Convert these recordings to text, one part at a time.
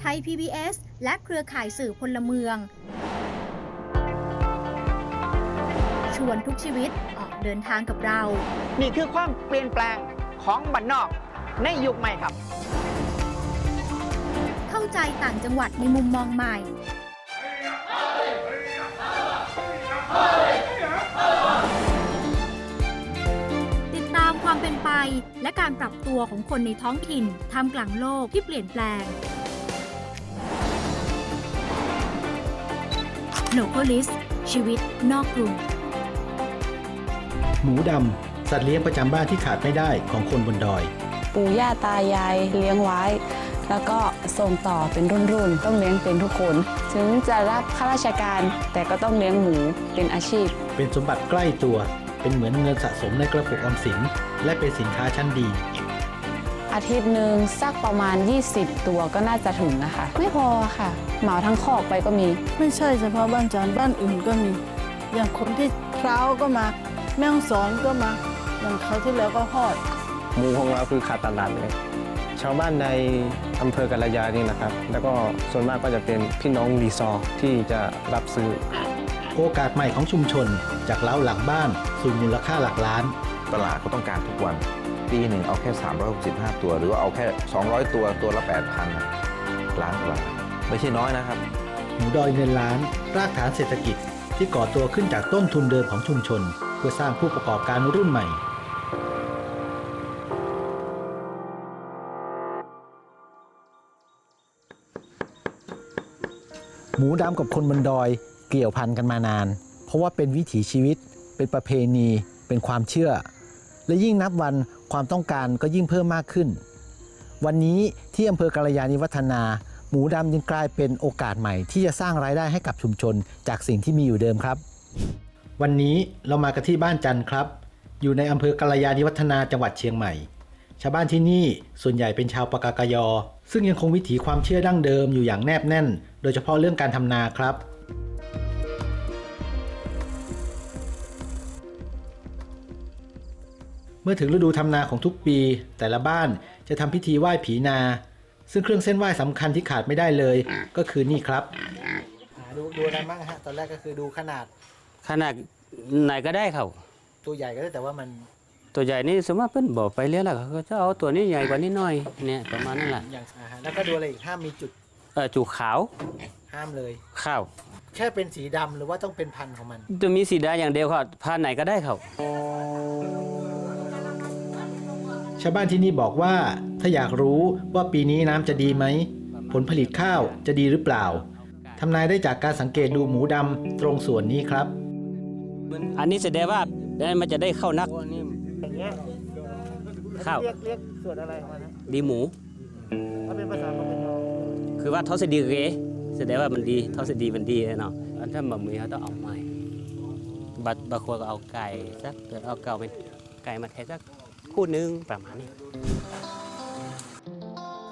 ไทย PBS และเครือข่ายสื่อพลเมือง ชวนทุกชีวิตออกเดินทางกับเรา นี่คือความเปลี่ยนแปลงของบ้านนอกในยุคใหม่ครับ เข้าใจต่างจังหวัดในมุมมองใหม่ ติดตามความเป็นไปและการปรับตัวของคนในท้องถิ่นท่ามกลางโลกที่เปลี่ยนแปลง l o c a l i s t ชีวิตนอกกรุงหมูดำ สัตว์เลี้ยงประจำบ้านที่ขาดไม่ได้ของคนบนดอย ปู่ย่าตายายเลี้ยงไว้ แล้วก็ส่งต่อเป็นรุ่นๆ ต้องเลี้ยงเป็นทุกคน ถึงจะรับข้าราชการแต่ก็ต้องเลี้ยงหมูเป็นอาชีพ เป็นสมบัติใกล้ตัว เป็นเหมือนเงินสะสมในกระปุกออมสิน และเป็นสินค้าชั้นดี อาทิตย์หนึ่งสักประมาณ 20 ตัวก็น่าจะถึงนะคะ ไม่พอค่ะเหมาทั้งคอกไปก็มี ไม่ใช่เฉพาะบ้านจานบ้านอื่นก็มี อย่างคนที่พร้าวก็มา แม่ฮ่องสอนก็มาอย่างเขาวที่แล้วก็ฮอดหมูของเราคือขาดตลาดเลยชาวบ้านในอำเภอกาลยานี่นะครับ แล้วก็ส่วนมากก็จะเป็นพี่น้องรีซอร์ที่จะรับซื้อ โอกาสใหม่ของชุมชน จากเล้าหลังบ้านสู่มูลค่าหลักล้าน ตลาดเขาต้องการทุกวัน ปีหนึ่งเอาแค่ 365 ตัว หรือว่าเอาแค่ 200 ตัวตัวละ 8,000 ล้านกว่าไม่ใช่น้อยนะครับหมูดอยเงินล้าน รากฐานเศรษฐกิจที่ก่อตัวขึ้นจากต้นทุนเดิมของชุมชน เพื่อสร้างผู้ประกอบการรุ่นใหม่หมูดำกับคนบนดอยเกี่ยวพันกันมานาน เพราะว่าเป็นวิถีชีวิต เป็นประเพณี เป็นความเชื่อ และยิ่งนับวันความต้องการก็ยิ่งเพิ่มมากขึ้น วันนี้ที่อำเภอกาลยานิวัฒนา หมูดำยังกลายเป็นโอกาสใหม่ ที่จะสร้างรายได้ให้กับชุมชน จากสิ่งที่มีอยู่เดิมครับ วันนี้เรามากันที่บ้านจันทร์ครับ อยู่ในอำเภอกาลยานิวัฒนาจังหวัดเชียงใหม่ ชาวบ้านที่นี่ส่วนใหญ่เป็นชาวปากากยอ ซึ่งยังคงวิถีความเชื่อดั้งเดิมอยู่อย่างแนบแน่น โดยเฉพาะเรื่องการทำนาครับ เมื่อถึงฤดูทำนาของทุกปี แต่ละบ้านจะทำพิธีไหว้ผีนา ซึ่งเครื่องเส้นไหว้สำคัญที่ขาดไม่ได้เลย ก็คือนี่ครับดูดูอะไรบ้างฮะตอนแรกก็คือดูขนาดขนาดไหนก็ได้เขาตัวใหญ่ก็ได้แต่ว่ามันตัวใหญ่นี่สมมติเพิ่นบอกไปเรื่อยแล้วเขาก็จะเอาตัวนี้ใหญ่กว่านี้หน่อยเนี่ยประมาณนั้นแหละอย่างอ่าฮะแล้วก็ดูอะไรอีกห้ามมีจุดเออจูขาวห้ามเลยข้าวแค่เป็นสีดำหรือว่าต้องเป็นพันธุ์ของมันจะมีสีดาอย่างเดียวเขาผ้าไหนก็ได้เขา ชาวบ้านที่นี่บอกว่า ถ้าอยากรู้ว่าปีนี้น้ำจะดีไหม ผลผลิตข้าวจะดีหรือเปล่าทำนายได้จากการสังเกตดูหมูดำตรงส่วนนี้ครับ อันนี้แสดงว่ามันจะได้เข้านักอย่างเงี้ยข้าวเรียกเรียกส่วนอะไรของมันนะดีหมูถ้าเป็นภาษาคอมเมนต์คือว่าทศดีเกแสดงว่ามันดีทศดีมันดีแน่นอนอันถ้าแบบมือเขาต้องเอาไม้บัดบางคนก็เอาไก่สักเอาเก่าเป็นไก่มาแทนสัก คู่หนึงประมาณนี้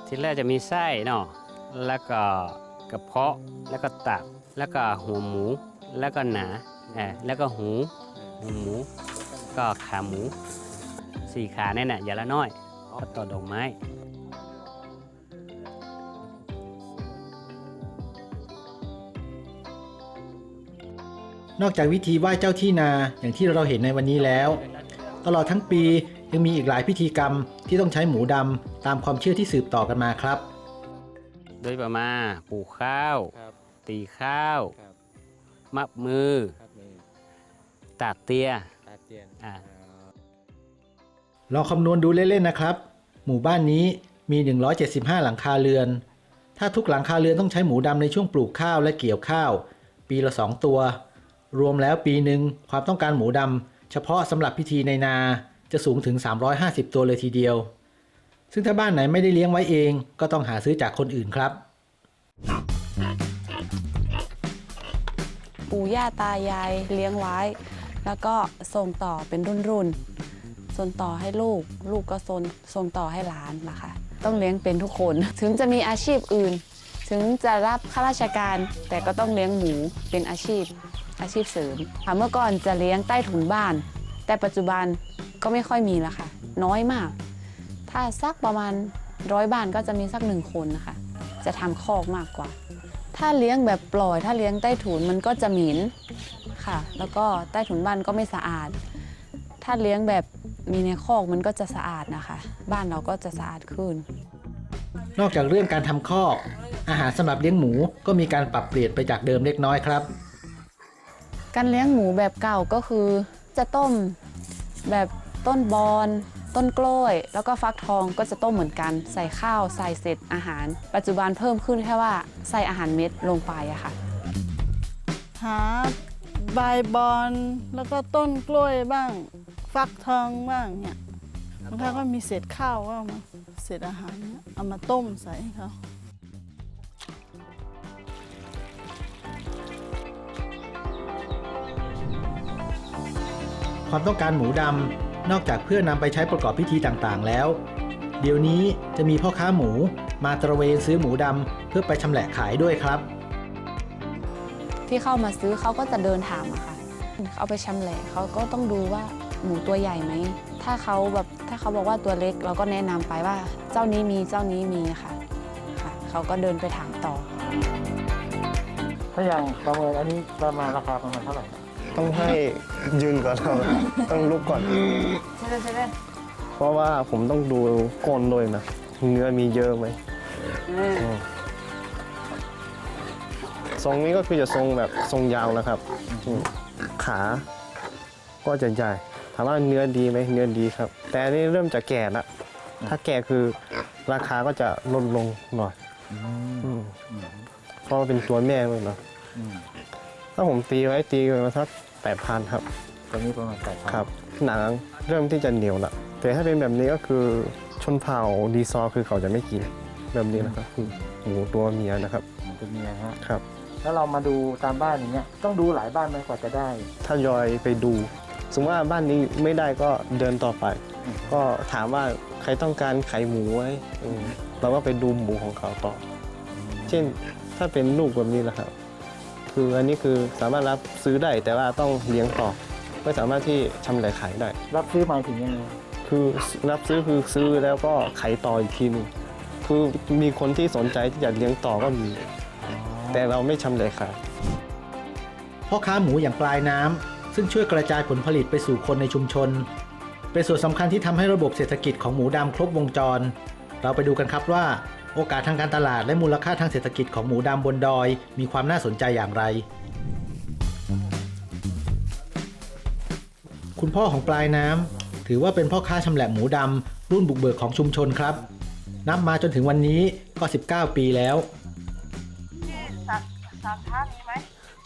ทีแรกจะมีไส้เนาะแล้วก็กระเพาะแล้วก็ตับแล้วก็หัวหมู แล้วก็หนาเออแล้วก็หูหูหมู ก็ขาหมูสี่ขาเนี่ยน่ะอย่างละน้อยก็ต่อดอกไม้นอกจากวิธีไหว้เจ้าที่นาอย่างที่เราเห็นในวันนี้แล้ว ตลอดทั้งปียังมีอีกหลายพิธีกรรมที่ต้องใช้หมูดำตามความเชื่อที่สืบต่อกันมาครับ โดยประมาณปลูกข้าว ครับตีข้าว ครับมับมือ ครับมีตากเตีย ตาเตียนอ่า ลองคำนวณดูเล่นๆนะครับ หมู่บ้านนี้มี 175 หลังคาเรือน ถ้าทุกหลังคาเรือนต้องใช้หมูดำในช่วงปลูกข้าวและเกี่ยวข้าว ปีละ 2 ตัว รวมแล้วปีหนึ่งความต้องการหมูดำ เฉพาะสำหรับพิธีในนาจะสูงถึง 350 ตัวเลยทีเดียว ซึ่งถ้าบ้านไหนไม่ได้เลี้ยงไว้เองก็ต้องหาซื้อจากคนอื่นครับ ปู่ย่าตายายเลี้ยงไว้ แล้วก็ส่งต่อเป็นรุ่นๆส่งต่อให้ลูก ลูกก็ส่งส่งต่อให้หลานนะคะ ต้องเลี้ยงเป็นทุกคน ถึงจะมีอาชีพอื่น ถึงจะรับข้าราชการแต่ก็ต้องเลี้ยงหมูเป็นอาชีพ อาชีพเสริมค่ะเมื่อก่อนจะเลี้ยงใต้ถุนบ้าน แต่ปัจจุบันก็ไม่ค่อยมีแล้วค่ะ น้อยมาก ถ้าสักประมาณร้อยบ้านก็จะมีสักหนึ่งคนนะคะ จะทำคอกมากกว่า ถ้าเลี้ยงแบบปล่อย ถ้าเลี้ยงใต้ถุนมันก็จะหมิ่นค่ะ แล้วก็ใต้ถุนบ้านก็ไม่สะอาด ถ้าเลี้ยงแบบมีในคอกมันก็จะสะอาดนะคะ บ้านเราก็จะสะอาดขึ้น นอกจากเรื่องการทำคอก อาหารสำหรับเลี้ยงหมูก็มีการปรับเปลี่ยนไปจากเดิมเล็กน้อยครับ การเลี้ยงหมูแบบเก่าก็คือ จะต้มแบบต้นบอนต้นกล้วย แล้วก็ฟักทองก็จะต้มเหมือนกัน ใส่ข้าวใส่เศษอาหาร ปัจจุบันเพิ่มขึ้นแค่ว่าใส่อาหารเม็ดลงไปอะค่ะ หาใบบอนแล้วก็ต้นกล้วยบ้าง ฟักทองบ้างเนี่ยบางครั้งก็มีเศษข้าวก็เอามาเศษอาหารเนี่ยเอามาต้มใส่ให้เขา ความต้องการหมูดำนอกจากเพื่อนำไปใช้ประกอบพิธีต่างๆ แล้ว เดี๋ยวนี้จะมีพ่อค้าหมูมาตระเวนซื้อหมูดำเพื่อไปชำแหละขายด้วยครับ ที่เข้ามาซื้อเขาก็จะเดินถามอะค่ะ เอาไปชำแหละเขาก็ต้องดูว่าหมูตัวใหญ่ไหม ถ้าเขาแบบถ้าเขาบอกว่าตัวเล็กเราก็แนะนำไปว่าเจ้านี้มีเจ้านี้มีค่ะค่ะเขาก็เดินไปถามต่อ ถ้าอย่างประเมินอันนี้ประมาณราคาประมาณเท่าไหร่ ต้องให้ยืนก่อนครับต้องลุกก่อนเพราะว่าผมต้องดูก้นด้วยนะ เนื้อมีเยอะไหมอืมทรงนี้ก็คือจะทรงแบบทรงยาวนะครับอืมขา ก็จะใหญ่ถามว่าเนื้อดีไหมเนื้อดีครับ แต่อันนี้เริ่มจะแก่ละถ้าแก่คือราคาก็จะลดลงหน่อยอืมเพราะว่าเป็นตัวแม่เลยเนาะถ้าผมตีไว้ตีไว้มาสัก แปดพันครับตรงนี้ประมาณแปดครับ หนังเริ่มที่จะเหนียวละแต่ถ้าเป็นแบบนี้ก็คือชนเผ่าดีซอร์คือเขาจะไม่กินแบบนี้นะครับคือหมูตัวเมียนะครับตัวเมียฮะครับ แล้วเรามาดูตามบ้านอย่างเงี้ยต้องดูหลายบ้านไหมกว่าจะได้ถ้ายอยไปดู สมมติว่าบ้านนี้ไม่ได้ก็เดินต่อไปอืมก็ถามว่าใครต้องการไข่หมูไว้อืมเราก็ไปดูหมูของเขาต่อ เช่นถ้าเป็นลูกแบบนี้นะครับ คืออันนี้คือสามารถรับซื้อได้แต่ว่าต้องเลี้ยงต่อ ไม่สามารถที่ชำแหละขายได้ รับซื้อหมายถึงยังไงคือรับซื้อคือซื้อแล้วก็ขายต่ออีกทีหนึงคือมีคนที่สนใจที่จะเลี้ยงต่อก็มี แต่เราไม่ชำเลยขาย พ่อค้าหมูอย่างปลายน้ำซึ่งช่วยกระจายผลผลิตไปสู่คนในชุมชน เป็นส่วนสำคัญที่ทำให้ระบบเศรษฐกิจของหมูดำครบวงจร เราไปดูกันครับว่า โอกาสทางการตลาดและมูลค่าทางเศรษฐกิจของหมูดำบนดอย มีความน่าสนใจอย่างไร คุณพ่อของปลายน้ำถือว่าเป็นพ่อค้าชำแหละหมูดำรุ่นบุกเบิกของชุมชนครับ นับมาจนถึงวันนี้ก็ 19 ปีแล้ว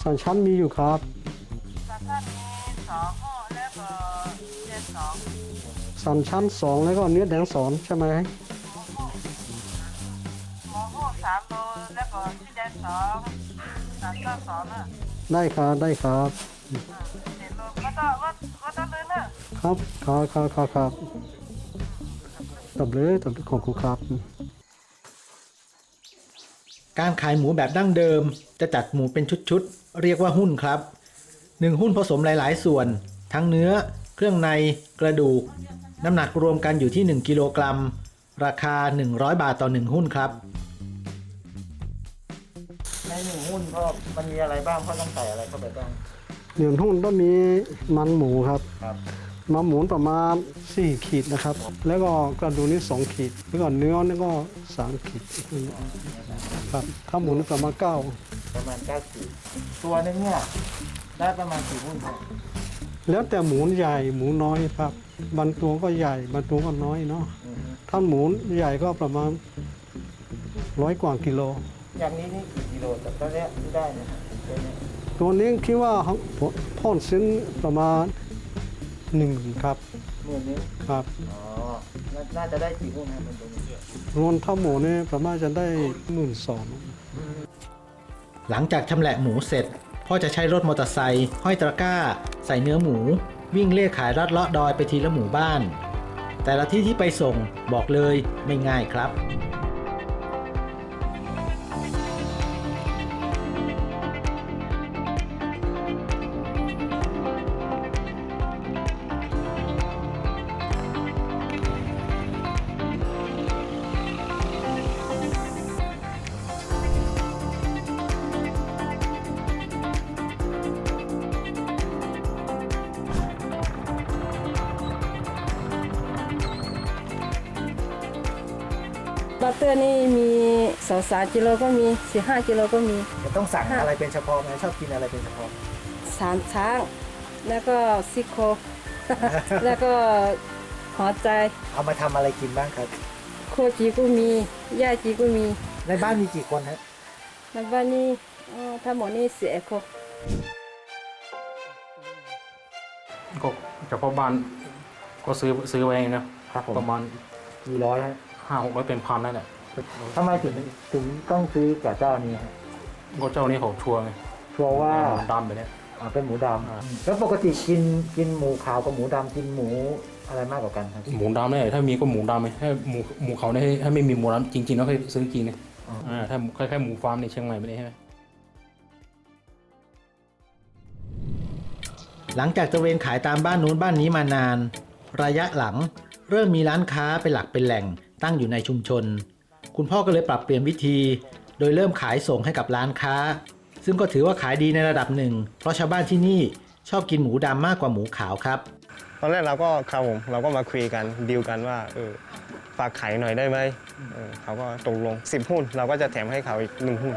สามชั้นมีอยู่ครับสามชั้นสองแล้วก็เนื้อแดงสองใช่ไหม สามต้นสองอะได้ครับได้ครับเจ็ดโลก็ต้องก็ก็ต้องเลยนะครับครับครับครับครับตับเลยตับเลยของคุณครับการขายหมูแบบดั้งเดิม จะจัดหมูเป็นชุดๆ เรียกว่าหุ้นครับหนึ่งหุ้นผสมหลายๆ ส่วน ทั้งเนื้อ เครื่องใน กระดูก น้ำหนักรวมกันอยู่ที่ 1 กิโลกรัม ราคา 100 บาทต่อ 1 หุ้นครับในหนึ่งหุ้นก็มันมีอะไรบ้างพ่อต้องใส่อะไรเข้าไปบ้าง หนึ่งหุ้นต้องมีมันหมูครับ ครับมันหมูประมาณ 4 ขีดนะครับ แล้วก็กระดูกนี่2ขีด แล้วก็เนื้อนี่ก็3ขีดครับถ้าหมูนี่ประมาณ9ประมาณ9ขีดตัวนึงเนี่ยได้ประมาณกี่หุ้นครับแล้วแต่หมูใหญ่หมูน้อยครับบางตัวก็ใหญ่บางตัวก็น้อยเนาะถ้าหมูใหญ่ก็ประมาณร้อยกว่ากิโล อย่างนี้นี่กี่กิโลแต่ตัวเนี้ยที่ได้เนี่ยตัวเนี้ยตัวนี้คิดว่าพ่อนซื้อประมาณหนึ่งครับหมื่นนี้ครับอ๋อน่าน่าจะได้กี่หุ้นครับเป็นตัวนี้รวมทั้งหมูนี่ประมาณจะได้หมื่นสองหลังจากชำแหละหมูเสร็จ พ่อจะใช้รถมอเตอร์ไซค์ห้อยตะกร้า ใส่เนื้อหมู วิ่งเล่ขายรัดเลาะดอยไปทีละหมู่บ้าน แต่ละที่ที่ไปส่งบอกเลยไม่ง่ายครับ ตัวนี้มีสองสามกิโลก็มีสี่ห้ากิโลก็มี จะต้องสั่งอะไรเป็นเฉพาะไหมชอบกินอะไรเป็นเฉพาะสามช้าง แล้วก็ซี่โครงแล้วก็หัวใจเอามาทำอะไรกินบ้างครับ โคจีก็มีย่าจีก็มีในบ้านมีกี่คนฮะแล้วบ้านนี้เอ่อทั้งหมดนี่สี่คน ก็เฉพาะบ้านก็ซื้อซื้อไว้นะครับผมประมาณกี่ร้อยฮะ ห้าหกร้อยเป็นพันนั่นแหละทำไมถึงถึงต้องซื้อกับเจ้านี้ฮะก็เจ้านี้เขาชัวร์ไงชัวร์ว่าหมูดำไปเนี่ย อ่าเป็นหมูดอ่าำแล้วปกติกินกินหมูขาวกับหมูดำกินหมูอะไรมากกว่ากันครับหมูดำเนี่ยถ้ามีก็หมูดำไงถ้าหมูหมูเขาเนี่ยถ้าไม่มีหมูดำจริงๆแล้วค่อยซื้อกินเนี่ยอ๋ออ่อ่าถ้าคล้ายๆหมูฟาร์มในเชียงใหม่ไม่ได้ใช่ไหม หลังจากตระเวนขายตามบ้านนู้นบ้านนี้มานาน ระยะหลัง เริ่มมีร้านค้าเป็นหลักเป็นแหล่ง ตั้งอยู่ในชุมชน คุณพ่อก็เลยปรับเปลี่ยนวิธี โดยเริ่มขายส่งให้กับร้านค้า ซึ่งก็ถือว่าขายดีในระดับหนึ่ง เพราะชาวบ้านที่นี่ชอบกินหมูดำมากกว่าหมูขาวครับ ตอนแรกเราก็ครับผมเราก็มาคุยกันดีลกันว่าเออฝากขายหน่อยได้ไหมเออเขาก็ตกลง 10 หุ้น เราก็จะแถมให้เขาอีกหนึ่งหุ้น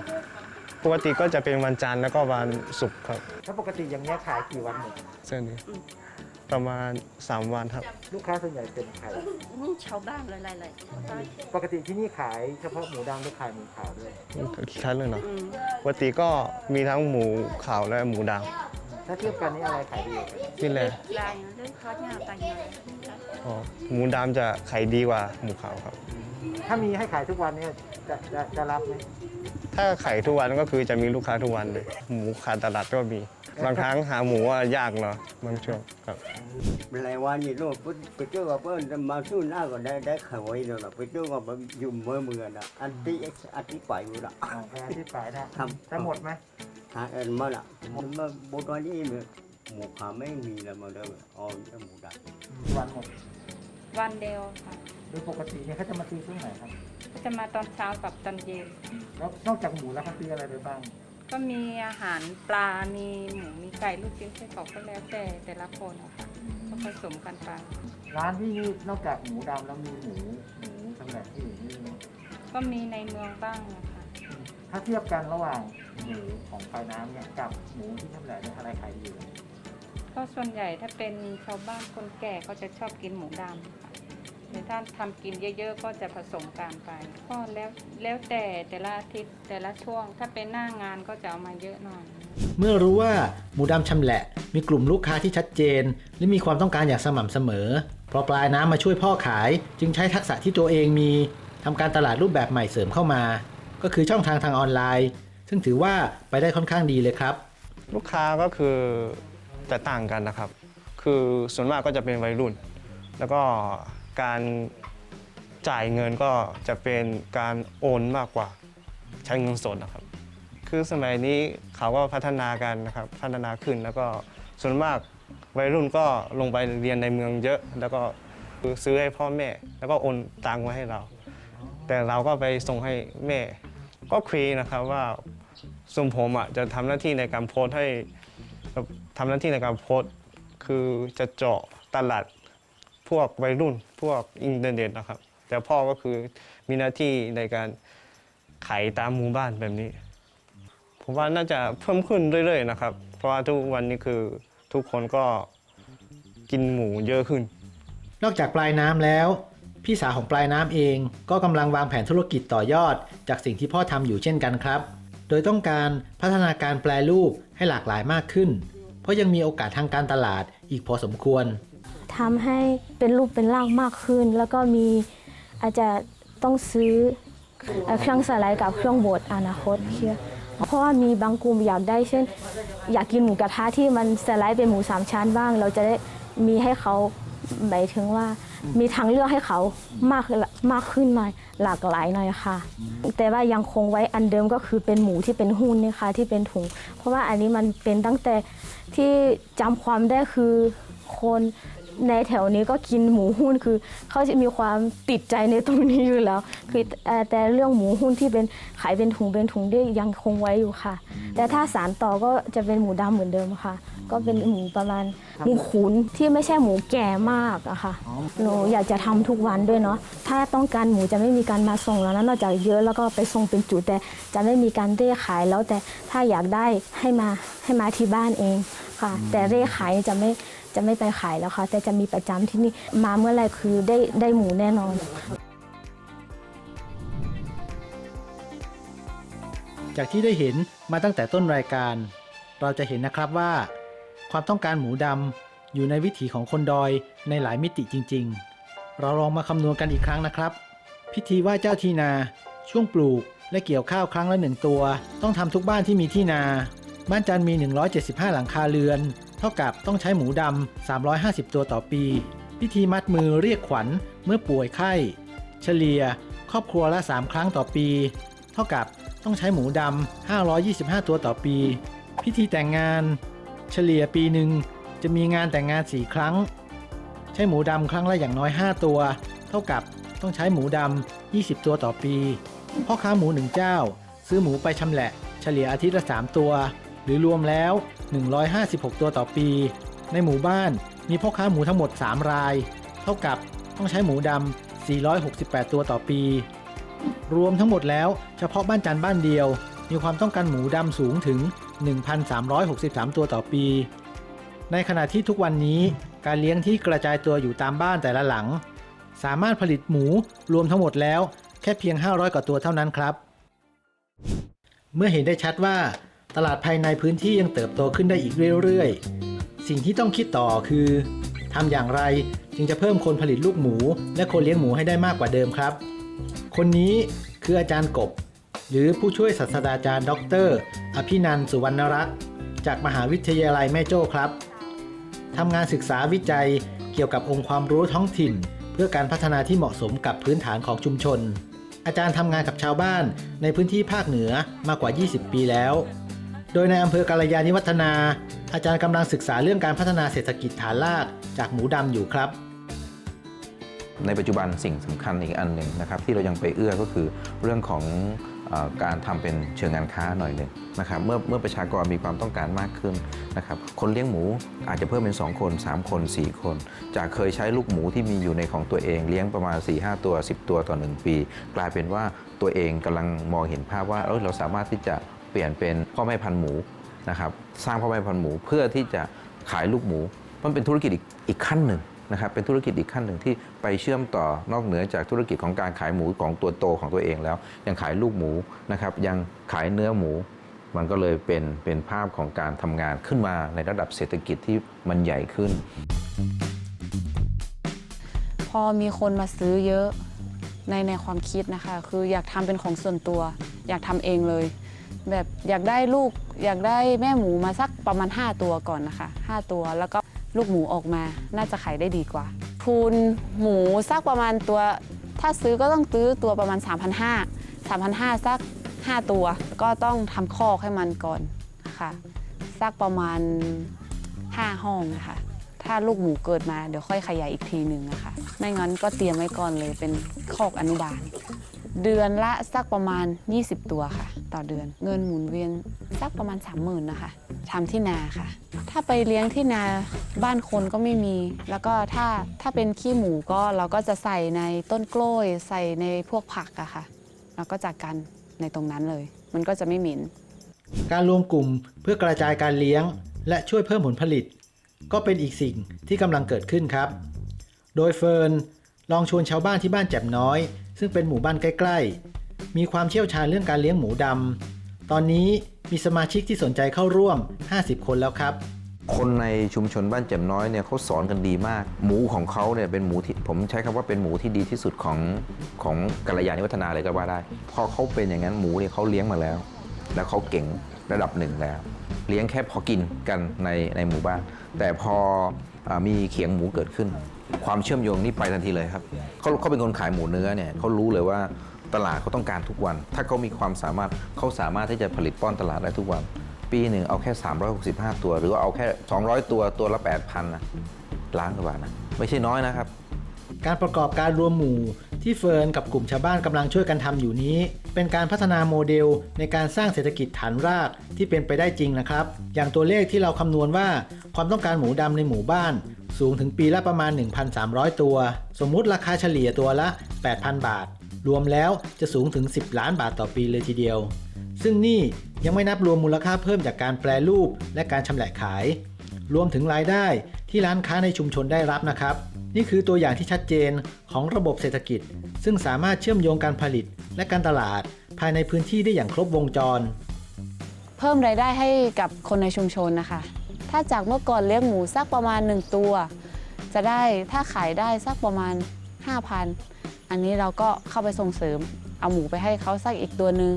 ปกติก็จะเป็นวันจันทร์แล้วก็วันศุกร์ครับถ้าปกติอย่างนี้ขายกี่วันหมดเส้นนี้ ประมาณ 3 วันครับ ลูกค้าส่วนใหญ่เป็นใครชาวบ้านหลายๆชาวบ้านปกติที่นี่ขายเฉพาะหมูดำหรือขายหมูขาวด้วยคิดค่าเรื่องเนาะปกติก็มีทั้งหมูขาวและหมูดถ้าเทียบกันนี่อะไรขายดีกว่ากันำนี่แหละลายเรื่องเขาเนี่ยต่างกันอ๋อหมูดำจะขายดีกว่าหมูขาวครับ ถ้ามีให้ขายทุกวันเนี่ยจะจะจะรับไหมถ้าขายทุกวันก็คือจะมีลูกค้าทุกวันเลยหมูขาดตลาดก็มี บางครั้งหาหมูว่ายากเนาะบางช่วงครับ หลายวันอยู่โน่นไปเจอกับเพื่อนมาสู้หน้าก็ได้ได้ขายเลยนะไปเจอกับยุ่มเมื่อเมื่อนะอันที่อันที่ไปอยู่ละอ๋อแค่ที่ขายนะทำจะหมดไหมหาเอ็นมาละมันมาบนวันนี้หมูขาไม่มีแล้วมาเดิมอ๋อหมูดักวันหมดวันเดียวค่ะโดยปกติเนี่ยเขาจะมาซื้อช่วงไหนครับ ก็จะมาตอนเช้ากับตอนเย็น แล้วนอกจากหมูแล้วเขาซื้ออะไรไปบ้าง ก็มีอาหารปลา มีหมู มีไก่ ลูกชิ้นไส้กรอกก็แล้วแต่แต่ละคนนะคะก็ผสมกันไป ร้านที่นี่นอกจากหมูดำแล้วมีหมูหมูสำเร็จที่อื่นนี่ไหมก็มีในเมืองบ้างนะคะ ถ้าเทียบกันระหว่างหมูของปลายน้ำเนี่ยกับหมูที่ทำแหล่เนี่ยอะไรขายดีกว่ากันก็ส่วนใหญ่ถ้าเป็นชาวบ้านคนแก่ก็จะชอบกินหมูดำค่ะ หรือถ้าทำกินเยอะๆ ก็จะผสมกันไป ก็แล้วแล้วแต่แต่ละอาทิตย์แต่ละช่วง ถ้าเป็นหน้างานก็จะเอามาเยอะหน่อย เมื่อรู้ว่าหมูดำชำแหละ มีกลุ่มลูกค้าที่ชัดเจน และมีความต้องการอย่างสม่ำเสมอเพราะปลายน้ำมาช่วยพ่อขาย จึงใช้ทักษะที่ตัวเองมีทำการตลาดรูปแบบใหม่เสริมเข้ามา ก็คือช่องทางทางออนไลน์ ซึ่งถือว่าไปได้ค่อนข้างดีเลยครับ ลูกค้าก็คือจะต่างกันนะครับ คือส่วนมากก็จะเป็นวัยรุ่น แล้วก็ การจ่ายเงินก็จะเป็นการโอนมากกว่าใช้เงินสดนะครับ คือสมัยนี้เขาก็พัฒนากันนะครับ พัฒนาขึ้นแล้วก็ส่วนมากวัยรุ่นก็ลงไปเรียนในเมืองเยอะ แล้วก็คือซื้อให้พ่อแม่ แล้วก็โอนตังค์มาให้เรา แต่เราก็ไปส่งให้แม่ ก็คุยนะครับว่าส่วนผมอะจะทำหน้าที่ในการโพสให้ทำหน้าที่ในการโพสคือจะเจาะตลาดพวกวัยรุ่น พวกอินเทอร์เน็ตนะครับ แต่พ่อก็คือมีหน้าที่ในการขายตามหมู่บ้านแบบนี้ ผมว่าน่าจะเพิ่มขึ้นเรื่อยๆนะครับ เพราะว่าทุกวันนี้คือทุกคนก็กินหมูเยอะขึ้น นอกจากปลายน้ำแล้ว พี่สาวของปลายน้ำเองก็กำลังวางแผนธุรกิจต่อยอด จากสิ่งที่พ่อทำอยู่เช่นกันครับ โดยต้องการพัฒนาการแปลรูปให้หลากหลายมากขึ้น เพราะยังมีโอกาสทางการตลาดอีกพอสมควร ทำให้เป็นรูปเป็นร่างมากขึ้น แล้วก็มีอาจจะต้องซื้อเครื่องสไลด์กับเครื่องบดอนาคตเชื่อเพราะว่ามีบางกลุ่มอยากได้เช่น อยากกินหมูกระทะที่มันสไลด์เป็นหมูสามชั้นบ้าง เราจะได้มีให้เขาหมายถึงว่ามีทางเลือกให้เขามากมากขึ้นหน่อยหลากหลายหน่อยค่ะ แต่ว่ายังคงไว้อันเดิมก็คือเป็นหมูที่เป็นหุ้นนี่ค่ะที่เป็นถุง เพราะว่าอันนี้มันเป็นตั้งแต่ที่จำความได้คือคน ในแถวนี้ก็กินหมูหุ้นคือเขาจะมีความติดใจในตรงนี้อยู่แล้ว คือเอ่อแต่เรื่องหมูหุ้นที่เป็นขายเป็นถุงเป็นถุงได้ยังคงไว้อยู่ค่ะ แต่ถ้าสารต่อก็จะเป็นหมูดำเหมือนเดิมค่ะ ก็เป็นหมูประมาณหมูขุนที่ไม่ใช่หมูแก่มากอะค่ะหนูอยากจะทำทุกวันด้วยเนาะถ้าต้องการหมูจะไม่มีการมาส่งแล้วนะนอกจากเยอะแล้วก็ไปส่งเป็นจุดแต่จะไม่มีการเร่ขายแล้วแต่ถ้าอยากได้ให้มาให้มาที่บ้านเองค่ะ แต่เร่ขายจะไม่ จะไม่ไปขายแล้วค่ะ แต่จะมีประจำที่นี่มาเมื่อไรคือได้ได้หมูแน่นอนจากที่ได้เห็นมาตั้งแต่ต้นรายการ เราจะเห็นนะครับว่า ความต้องการหมูดำอยู่ในวิถีของคนดอยในหลายมิติจริง ๆ เราลองมาคำนวณกันอีกครั้งนะครับ พิธีไหว้เจ้าทีนา ช่วงปลูกและเกี่ยวข้าวครั้งละหนึ่งตัว ต้องทำทุกบ้านที่มีที่นา บ้านจันทร์มี 175 หลังคาเรือน ท่ากับต้องใช้หมูดำ 350 ตัวต่อปี พิธีมัดมือเรียกขวัญเมื่อป่วยไข้ เฉลี่ย ครอบครัวละ 3 ครั้งต่อปี เท่ากับต้องใช้หมูดำ 525 ตัวต่อปี พิธีแต่งงาน เฉลี่ยปีหนึ่งจะมีงานแต่งงาน 4 ครั้ง ใช้หมูดำครั้งละอย่างน้อย 5 ตัว เท่ากับต้องใช้หมูดำ 20 ตัวต่อปี พ่อค้าหมูหนึ่งเจ้า ซื้อหมูไปชำแหละ เฉลี่ยอาทิตย์ละ 3 ตัว หรือรวมแล้ว 156 ตัวต่อปี ในหมู่บ้านมีพ่อค้าหมูทั้งหมด 3 ราย เท่ากับต้องใช้หมูดำ 468 ตัวต่อปี รวมทั้งหมดแล้วเฉพาะบ้านจันบ้านเดียว มีความต้องการหมูดำสูงถึง 1,363 ตัวต่อปี ในขณะที่ทุกวันนี้การเลี้ยงที่กระจายตัวอยู่ตามบ้านแต่ละหลัง สามารถผลิตหมูรวมทั้งหมดแล้วแค่เพียง 500 กว่าตัวเท่านั้นครับ เมื่อเห็นได้ชัดว่า ตลาดภายในพื้นที่ยังเติบโตขึ้นได้อีกเรื่อยๆ สิ่งที่ต้องคิดต่อคือทำอย่างไรจึงจะเพิ่มคนผลิตลูกหมู และคนเลี้ยงหมูให้ได้มากกว่าเดิมครับ คนนี้คืออาจารย์กบ หรือผู้ช่วยศาสตราจารย์ ดร อภินันท์สุวรรณรักษ์จากมหาวิทยาลัยแม่โจ้ครับทำงานศึกษาวิจัยเกี่ยวกับองค์ความรู้ท้องถิ่น เพื่อการพัฒนาที่เหมาะสมกับพื้นฐานของชุมชน อาจารย์ทำงานกับชาวบ้านในพื้นที่ภาคเหนือมากกว่า 20 ปีแล้ว โดยในอำเภอกาลยานิวัฒนา อาจารย์กำลังศึกษาเรื่องการพัฒนาเศรษฐกิจฐานรากจากหมูดำอยู่ครับ ในปัจจุบันสิ่งสำคัญอีกอันหนึ่งนะครับ ที่เรายังไปเอื้อก็คือเรื่องของอการทำเป็นเชิงการค้าหน่อยหนึ่งนะครับเมื่อเมื่อประชากรมีความต้องการมากขึ้นนะครับคนเลี้ยงหมูอาจจะเพิ่มเป็น 2 คน 3 คน 4 คน จากเคยใช้ลูกหมูที่มีอยู่ในของตัวเองเลี้ยงประมาณ 4-5 ตัว 10 ตัวต่อ 1 ปี กลายเป็นว่าตัวเองกำลังมองเห็นภาพว่าเออเราสามารถที่จะ เปลี่ยนเป็นพ่อแม่พันธุ์หมูนะครับสร้างพ่อแม่พันธุ์หมูเพื่อที่จะขายลูกหมู มันเป็นธุรกิจอีกอีกขั้นหนึ่งนะครับเป็นธุรกิจอีกขั้นหนึ่งที่ไปเชื่อมต่อนอกเหนือจากธุรกิจของการขายหมูของตัวโตของตัวเองแล้ว ยังขายลูกหมูนะครับยังขายเนื้อหมู มันก็เลยเป็นเป็นภาพของการทำงานขึ้นมาในระดับเศรษฐกิจที่มันใหญ่ขึ้น พอมีคนมาซื้อเยอะในในความคิดนะคะ คืออยากทำเป็นของส่วนตัว อยากทำเองเลย แบบอยากได้ลูกอยากได้แม่หมูมาสักประมาณ 5 ตัวก่อนนะคะ5ตัวแล้วก็ลูกหมูออกมาน่าจะขายได้ดีกว่า ทุนหมูสักประมาณตัว ถ้าซื้อก็ต้องซื้อตัวประมาณ 3,500 3,500สัก 5 ตัวก็ต้องทำคอกให้มันก่อนค่ะสักประมาณ 5 ห้องนะคะถ้าลูกหมูเกิดมาเดี๋ยวค่อยขยายอีกทีหนึ่งนะคะไม่งั้นก็เตรียมไว้ก่อนเลยเป็นคอกอนุบาล เดือนละสักประมาณ 20 ตัวค่ะ ต่อเดือน เงินหมุนเวียนสักประมาณ 30,000นะคะทำที่นาค่ะ ถ้าไปเลี้ยงที่นาบ้านคนก็ไม่มี แล้วก็ถ้าถ้าเป็นขี้หมูก็เราก็จะใส่ในต้นกล้วย ใส่ในพวกผักอะค่ะ แล้วก็จากกันในตรงนั้นเลย มันก็จะไม่หม็นการรวมกลุ่มเพื่อกระจายการเลี้ยง และช่วยเพิ่มผลผลิต ก็เป็นอีกสิ่งที่กำลังเกิดขึ้นครับ โดยเฟิร์นลองชวนชาวบ้านที่บ้านแจ่มน้อย ซึ่งเป็นหมู่บ้านใกล้ๆ มีความเชี่ยวชาญเรื่องการเลี้ยงหมูดำ ตอนนี้มีสมาชิกที่สนใจเข้าร่วม 50 คนแล้วครับ คนในชุมชนบ้านแจ่มน้อยเนี่ยเขาสอนกันดีมาก หมูของเขาเนี่ยเป็นหมูที่ผมใช้คำว่าเป็นหมูที่ดีที่สุดของของกัลยาณิวัฒนาเลยก็ว่าได้ พอเขาเป็นอย่างนั้นหมูเนี่ยเขาเลี้ยงมาแล้ว แล้วเขาเก่ง ระดับหนึ่งแล้ว เลี้ยงแค่พอกินกันในในหมู่บ้าน แต่พออมีเขียงหมูเกิดขึ้น ความเชื่อมโยงนี่ไปทันทีเลยครับเขาเขาเป็นคนขายหมูเนื้อเนี่ยเขารู้เลยว่าตลาดเขาต้องการทุกวัน ถ้าเขามีความสามารถเขาสามารถที่จะผลิตป้อนตลาดได้ทุกวัน ปีหนึ่งเอาแค่ 365 ตัว หรือว่าเอาแค่ 200 ตัวตัวละ 8,000นะล้านกว่าบาทนะไม่ใช่น้อยนะครับ การประกอบการรวมหมู่ที่เฟิร์นกับกลุ่มชาวบ้านกำลังช่วยกันทำอยู่นี้ เป็นการพัฒนาโมเดลในการสร้างเศรษฐกิจฐานรากที่เป็นไปได้จริงนะครับ อย่างตัวเลขที่เราคำนวณว่าความต้องการหมูดำในหมู่บ้าน สูงถึงปีละประมาณ 1,300 ตัว สมมุติราคาเฉลี่ยตัวละ 8,000 บาท รวมแล้วจะสูงถึง 10 ล้านบาทต่อปีเลยทีเดียว ซึ่งนี่ยังไม่นับรวมมูลค่าเพิ่มจากการแปรรูปและการชำแหละขาย รวมถึงรายได้ที่ร้านค้าในชุมชนได้รับนะครับ นี่คือตัวอย่างที่ชัดเจนของระบบเศรษฐกิจ ซึ่งสามารถเชื่อมโยงการผลิตและการตลาดภายในพื้นที่ได้อย่างครบวงจร เพิ่มรายได้ให้กับคนในชุมชนนะคะ ถ้าจากเมื่อก่อนเลี้ยงหมูสักประมาณ 1 ตัว จะได้ถ้าขายได้สักประมาณ 5,000 อันนี้เราก็เข้าไปส่งเสริม เอาหมูไปให้เขาสักอีกตัวหนึ่ง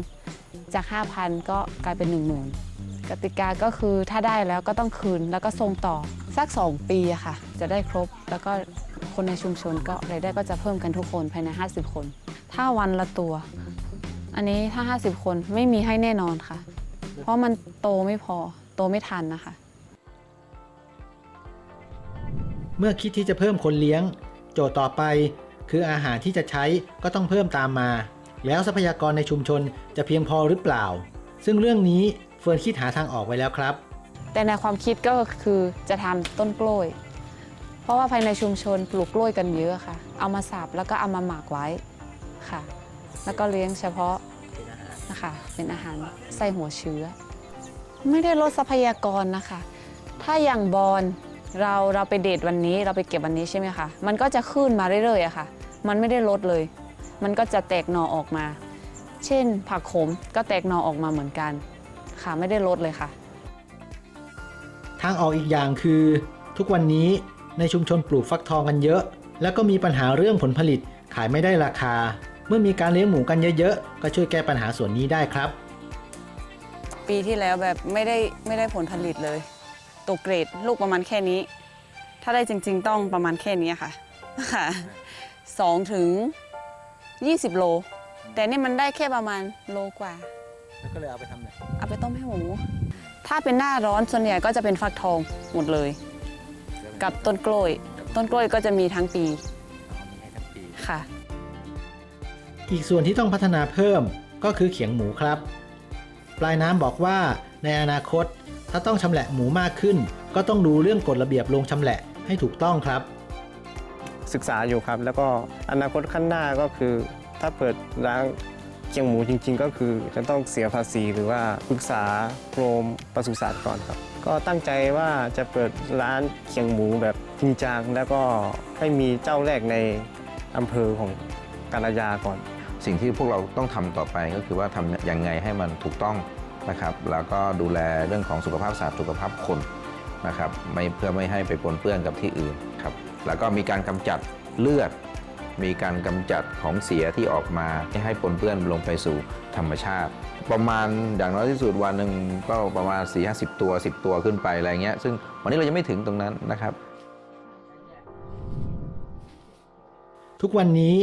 จาก 5,000 ก็กลายเป็น 10,000 กติกาก็คือถ้าได้แล้วก็ต้องคืนแล้วก็ส่งต่อสัก 2 ปีอะค่ะ จะได้ครบแล้วก็คนในชุมชนก็รายได้ก็จะเพิ่มกันทุกคนภายใน 50 คน ถ้าวันละตัว อันนี้ถ้า 50 คนไม่มีให้แน่นอนค่ะ เพราะมันโตไม่พอโตไม่ทันนะคะ เมื่อคิดที่จะเพิ่มคนเลี้ยง โจทย์ต่อไป คืออาหารที่จะใช้ก็ต้องเพิ่มตามมา แล้วทรัพยากรในชุมชนจะเพียงพอหรือเปล่า ซึ่งเรื่องนี้เฟิร์นคิดหาทางออกไว้แล้วครับ แต่ในความคิดก็คือจะทำต้นกล้วย เพราะว่าภายในชุมชนปลูกกล้วยกันเยอะค่ะ เอามาสับแล้วก็เอามาหมักไว้ค่ะ แล้วก็เลี้ยงเฉพาะนะคะเป็นอาหารใส่หัวเชื้อ ไม่ได้ลดทรัพยากรนะคะ ถ้าอย่างบอลเราเราไปเดทวันนี้เราไปเก็บวันนี้ใช่ไหมคะ มันก็จะขึ้นมาเรื่อยๆอะค่ะ มันไม่ได้ลดเลย มันก็จะแตกหน่อออกมา เช่น ผักขมก็แตกหน่อออกมาเหมือนกัน ค่ะไม่ได้ลดเลยค่ะ ทางออกอีกอย่างคือ ทุกวันนี้ในชุมชนปลูกฟักทองกันเยอะ แล้วก็มีปัญหาเรื่องผลผลิตขายไม่ได้ราคา เมื่อมีการเลี้ยงหมูกันเยอะๆ ก็ช่วยแก้ปัญหาส่วนนี้ได้ครับ ปีที่แล้วแบบไม่ได้ไม่ได้ผลผลิตเลยตกเกรดลูกประมาณแค่นี้ ถ้าได้จริง ๆ ต้องประมาณแค่นี้ค่ะค่ะสองถึง 20 โล แต่นี่มันได้แค่ประมาณโลกว่า แล้วก็เลยเอาไปทำอะไรเอาไปต้มให้หมู ถ้าเป็นหน้าร้อนส่วนใหญ่ก็จะเป็นฟักทองหมดเลย กับต้นกล้วย ต้นกล้วยก็จะมีทั้งปีค่ะ อีกส่วนที่ต้องพัฒนาเพิ่มก็คือเขียงหมูครับ ปลายน้ำบอกว่าในอนาคตถ้าต้องชำแหละหมูมากขึ้น ก็ต้องดูเรื่องกฎระเบียบลงชำแหละให้ถูกต้องครับ ศึกษาอยู่ครับ แล้วก็อนาคตข้างหน้าก็คือ ถ้าเปิดร้านเคียงหมูจริง ๆ ก็คือจะต้องเสียภาษีหรือว่าปรึกษากรมปศุสัตว์ก่อนครับ ก็ตั้งใจว่าจะเปิดร้านเคียงหมูแบบจริงจังแล้วก็ให้มีเจ้าแรกในอำเภอของกาลยาก่อน สิ่งที่พวกเราต้องทำต่อไปก็คือว่าทำยังไงให้มันถูกต้องนะครับ แล้วก็ดูแลเรื่องของสุขภาพสัตว์สุขภาพคนนะครับไม่เพื่อไม่ให้ไปปนเปื้อนกับที่อื่นครับแล้วก็มีการกำจัดเลือด มีการกำจัดของเสียที่ออกมาให้ปนเปื้อนลงไปสู่ธรรมชาติ ประมาณอย่างน้อยที่สุดวันหนึ่งก็ประมาณ 4 5 0 ตัว 10 ตัวขึ้นไปอะไรเงี้ยซึ่งวันนี้เรายังไม่ถึงตรงนั้นนะครับ ทุกวันนี้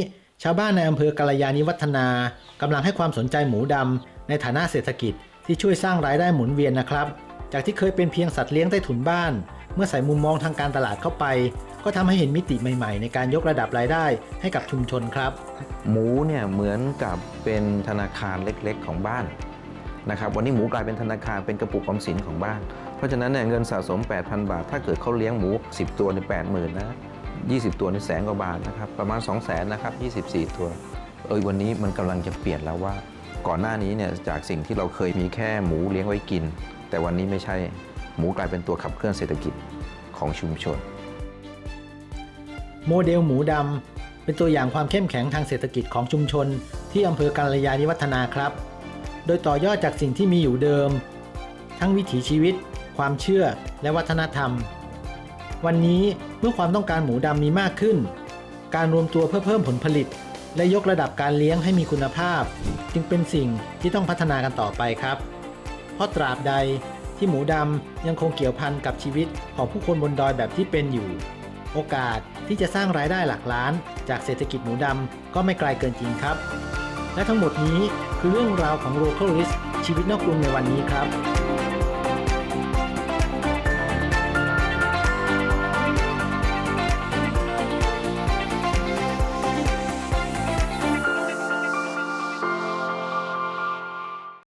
ชาวบ้านในอำเภอกาลยานิวัฒนากำลังให้ความสนใจหมูดำในฐานะเศรษฐกิจที่ช่วยสร้างรายได้หมุนเวียนนะครับ จากที่เคยเป็นเพียงสัตว์เลี้ยงใต้ถุนบ้าน เมื่อใส่มุมมองทางการตลาดเข้าไป ก็ทำให้เห็นมิติใหม่ๆ ในการยกระดับรายได้ให้กับชุมชนครับ หมูเนี่ยเหมือนกับเป็นธนาคารเล็กๆของบ้านนะครับวันนี้หมูกลายเป็นธนาคารเป็นกระปุกออมสินของบ้าน เพราะฉะนั้นเนี่ยเงินสะสม 8,000 บาท ถ้าเกิดเขาเลี้ยงหมู 10 ตัวใน80,000นะ20 ตัวในแสนกว่าบาทนะครับประมาณ 2 0 0 0 0 0นะครับ24 ตัว เอยวันนี้มันกำลังจะเปลี่ยนแล้วว่า ก่อนหน้านี้เนี่ยจากสิ่งที่เราเคยมีแค่หมูเลี้ยงไว้กิน แต่วันนี้ไม่ใช่หมูกลายเป็นตัวขับเคลื่อนเศรษฐกิจของชุมชน โมเดลหมูดำ เป็นตัวอย่างความเข้มแข็งทางเศรษฐกิจของชุมชน ที่อำเภอกาลยานิวัฒนาครับ โดยต่อยอดจากสิ่งที่มีอยู่เดิม ทั้งวิถีชีวิต ความเชื่อ และวัฒนธรรม วันนี้เมื่อความต้องการหมูดำมีมากขึ้น การรวมตัวเพื่อเพิ่มผลผลิต และยกระดับการเลี้ยงให้มีคุณภาพ จึงเป็นสิ่งที่ต้องพัฒนากันต่อไปครับ เพราะตราบใดที่หมูดำยังคงเกี่ยวพันกับชีวิตของผู้คนบนดอยแบบที่เป็นอยู่ โอกาสที่จะสร้างรายได้หลักล้าน จากเศรษฐกิจหมูดำก็ไม่ไกลเกินจริงครับ และทั้งหมดนี้คือเรื่องราวของ Local List ชีวิตนอกกรุงในวันนี้ครับ